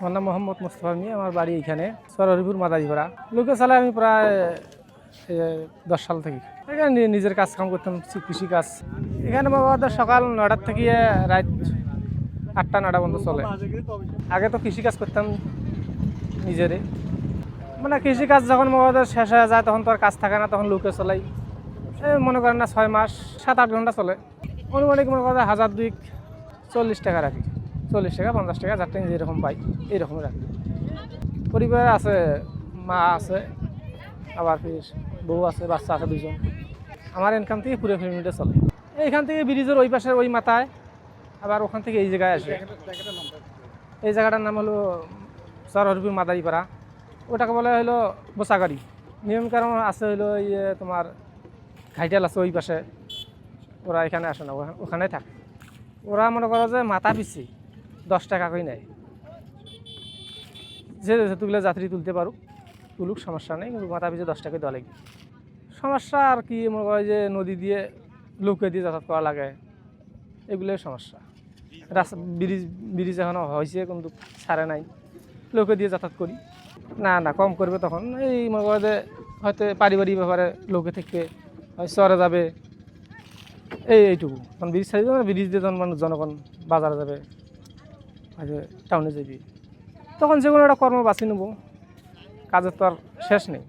আমার নাম মোহাম্মদ মুস্তফা মি আমার বাড়ি এখানে সরহরিপুর মাদারিপাড়া লোকে চালায় আমি প্রায় দশ সাল থেকে। এখানে নিজের কাজ কাম করতাম কৃষি- কাজ এখানে বাবা সকাল নটার থেকে রাত আটটা নটা পর্যন্ত চলে। আগে তো কৃষি কাজ করতাম নিজেরে মানে কৃষি কাজ যখন বাবা শেষ হয়ে যায়, তখন তো আর কাজ থাকে না, তখন লোকে চলাই। মনে করেন না ছয় মাস, সাত আট ঘণ্টা চলে। অনুমানিক মনে করেন হাজার দুই চল্লিশ টাকা রাখি। চল্লিশ টাকা, পঞ্চাশ টাকা, যার টাকা যেরকম পাই এইরকম রাখি। পরিবারে আছে, মা আছে, আবার ফির বউ আছে, বাচ্চা আছে দুজন আমার ইনকাম থেকে পুরো ফ্যামিলিটা চলে। এইখান থেকে ব্রিজের ওই পাশে ওই মাথায়, আবার ওখান থেকে এই জায়গায় আসে। এই জায়গাটার নাম হলো সরহরপুর মাদারিপাড়া। ওটাকে বলা হলো বোসাগাড়ি। নিয়ম কারণ আছে হলো ইয়ে তোমার ঘাইটাল আছে ওই পাশে। ওরা এখানে আসে না, ওখানে থাকে। ওরা মনে করো যে মাথা পিছি। দশ টাকা করে নেয়? যে যেতুগুলো যাত্রী তুলতে পারুক, তুলুক, সমস্যা নেই, কিন্তু মাথা পিছিয়ে দশ টাকা লাগে সমস্যা আর কি, মনে করো যে নদী দিয়ে লোকে দিয়ে যাতায়াত করা লাগে, এগুলোই সমস্যা। রাস্তা, ব্রিজ ব্রিজ এখনও হয়েছে, কিন্তু ছাড়ে নাই। লোকে দিয়ে যাতায়াত করি। না না, কম করবে তখন। এই মনে করো যে হয়তো পারিবারিক ব্যাপারে লোকে থেকে হয় শহরে যাবে। এই, এইটুকু। তখন ব্রিজ ছাড়ি দেবে ব্রিজ দিয়ে তখন মানুষ জনগণ বাজারে যাবে। হয়তো টাউনে যাবি। তখন যে কোনো একটা কর্ম বাছি নেব। কাজের তো আর শেষ নেই।